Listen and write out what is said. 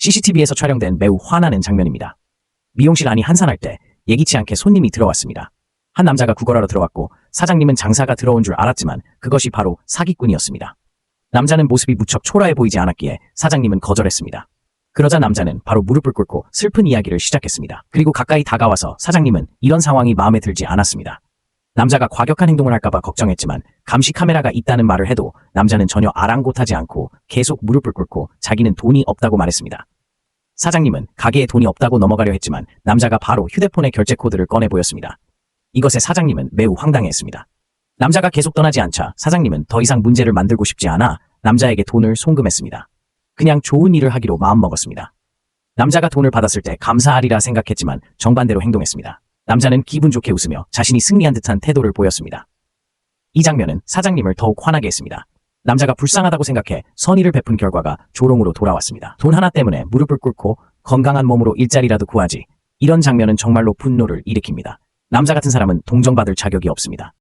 CCTV에서 촬영된 매우 화나는 장면입니다. 미용실 안이 한산할 때 예기치 않게 손님이 들어왔습니다. 한 남자가 구걸하러 들어왔고 사장님은 장사가 들어온 줄 알았지만 그것이 바로 사기꾼이었습니다. 남자는 모습이 무척 초라해 보이지 않았기에 사장님은 거절했습니다. 그러자 남자는 바로 무릎을 꿇고 슬픈 이야기를 시작했습니다. 그리고 가까이 다가와서 사장님은 이런 상황이 마음에 들지 않았습니다. 남자가 과격한 행동을 할까봐 걱정했지만 감시 카메라가 있다는 말을 해도 남자는 전혀 아랑곳하지 않고 계속 무릎을 꿇고 자기는 돈이 없다고 말했습니다. 사장님은 가게에 돈이 없다고 넘어가려 했지만 남자가 바로 휴대폰의 결제 코드를 꺼내 보였습니다. 이것에 사장님은 매우 황당했습니다. 남자가 계속 떠나지 않자 사장님은 더 이상 문제를 만들고 싶지 않아 남자에게 돈을 송금했습니다. 그냥 좋은 일을 하기로 마음먹었습니다. 남자가 돈을 받았을 때 감사하리라 생각했지만 정반대로 행동했습니다. 남자는 기분 좋게 웃으며 자신이 승리한 듯한 태도를 보였습니다. 이 장면은 사장님을 더욱 화나게 했습니다. 남자가 불쌍하다고 생각해 선의를 베푼 결과가 조롱으로 돌아왔습니다. 돈 하나 때문에 무릎을 꿇고 건강한 몸으로 일자리라도 구하지. 이런 장면은 정말로 분노를 일으킵니다. 남자 같은 사람은 동정받을 자격이 없습니다.